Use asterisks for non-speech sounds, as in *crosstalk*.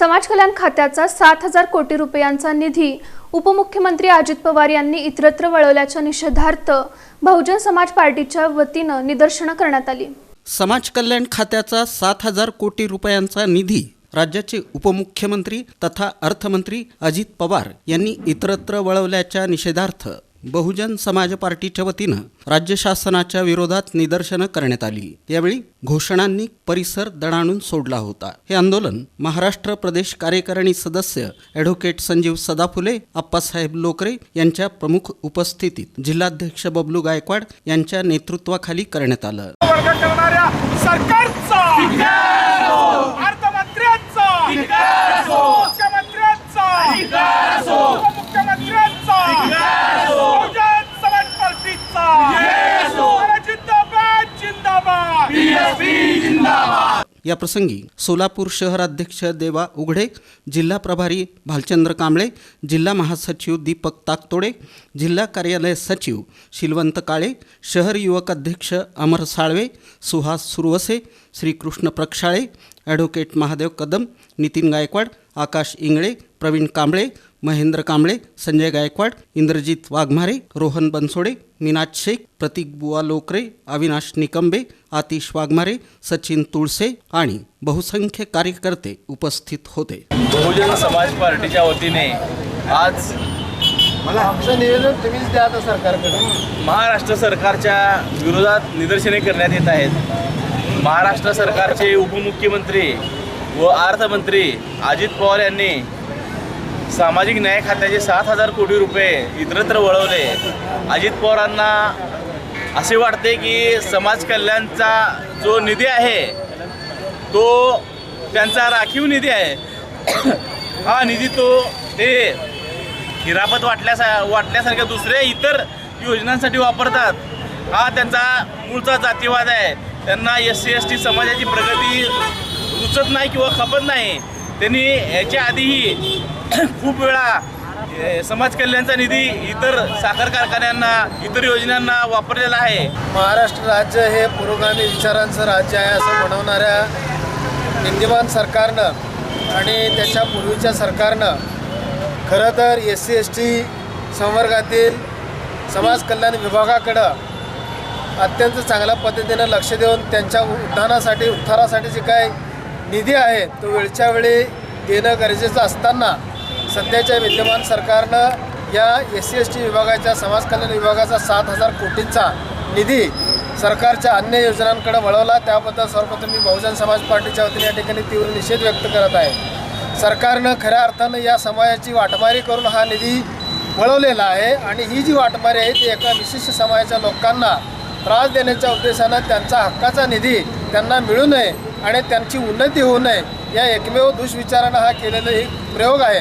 समाज कल्याण खात्याचा सात हजार कोटी रुपयांचा निधी उपमुख्यमंत्री अजित पवार यांनी इतरत्र वळवल्याच्या निषेधार्थ बहुजन समाज पार्टीच्या वतीनं निदर्शनं करण्यात आली. समाज कल्याण खात्याचा सात हजार कोटी रुपयांचा निधी राज्याचे उपमुख्यमंत्री तथा अर्थमंत्री अजित पवार यांनी इतरत्र वळवल्याच्या निषेधार्थ बहुजन समाज पार्टीच्या वतीनं राज्य शासनाच्या विरोधात निदर्शनं करण्यात आली. यावेळी घोषणांनी परिसर दणाणून सोडला होता. हे आंदोलन महाराष्ट्र प्रदेश कार्यकारिणी सदस्य ॲडव्होकेट संजीव सदाफुले आप्पासाहेब लोकरे यांच्या प्रमुख उपस्थितीत जिल्हाध्यक्ष बबलू गायकवाड यांच्या नेतृत्वाखाली करण्यात आलं. या प्रसंगी सोलापूर शहराध्यक्ष देवा उघडे जिल्हा प्रभारी भालचंद्र कांबळे जिल्हा महासचिव दीपक ताकतोडे जिल्हा कार्यालय सचिव शिलवंत काळे शहर युवक अध्यक्ष अमर साळवे सुहास सुरवसे श्रीकृष्ण प्रक्षाळे ॲडव्होकेट महादेव कदम नितीन गायकवाड आकाश इंगळे प्रवीण कांबळे महेंद्र कांबळे संजय गायकवाड इंद्रजित वाघमारे रोहन बनसोडे मीनाज शेख प्रतीक बुवा लोकरे अविनाश निकंबे आतिश वाघमारे सचिन तुळसे आणि बहुसंख्य कार्यकर्ते उपस्थित होते. बहुजन समाज पार्टीच्या वतीने आज आमचं निवेदन तुम्हीच द्या आता सरकारकडे महाराष्ट्र सरकारच्या विरोधात निदर्शने करण्यात येत आहेत. महाराष्ट्र सरकारचे उपमुख्यमंत्री व अर्थमंत्री अजित पवार यांनी सामाजिक न्याय खात्याचे सात हजार कोटी रुपये इतरत्र वळवले. अजित पवारांना असे वाटते की समाज कल्याणचा जो निधी आहे तो त्यांचा राखीव निधी आहे. *coughs* हा निधी तो ते हिरापत वाटल्यासा वाटल्यासारख्या दुसऱ्या इतर योजनांसाठी वापरतात. हा त्यांचा मूळचा जातीवाद आहे. त्यांना एस सी एस टी समाजाची प्रगती रुचत नाही किंवा खपत नाही. त्यांनी याच्या आधीही *clears throat* खूप वेळा समाज कल्याणचा निधी इतर साखर कारखान्यांना इतर योजनांना वापरलेला आहे. महाराष्ट्र राज्य हे पुरोगामी विचारांचं राज्य आहे असं म्हणवणाऱ्या विद्यमान सरकारनं आणि त्याच्या पूर्वीच्या सरकारनं खरं तर एस सी एस टी संवर्गातील समाज कल्याण विभागाकडं अत्यंत चांगल्या पद्धतीनं लक्ष देऊन त्यांच्या उत्थानासाठी उत्थारासाठी जे काय निधी आहे तो वेळच्या वेळी देणं गरजेचं असताना सध्याच्या विद्यमान सरकारनं या एस सी एस टी विभागाच्या समाज कल्याण विभागाचा सात हजार कोटींचा निधी सरकारच्या अन्य योजनांकडे वळवला. त्याबद्दल सर्वप्रथम मी बहुजन समाज पार्टीच्या वतीने या ठिकाणी तीव्र निषेध व्यक्त करत आहे. सरकारनं खऱ्या अर्थानं या समाजाची वाटमारी करून हा निधी वळवलेला आहे आणि ही जी वाटमारी आहे ती एका विशिष्ट समाजाच्या लोकांना त्रास देण्याच्या उद्देशानं त्यांचा हक्काचा निधी त्यांना मिळू नये आणि त्यांची उन्नती होऊ नये या एकमेव दुष्विचारानं हा केलेला एक प्रयोग आहे.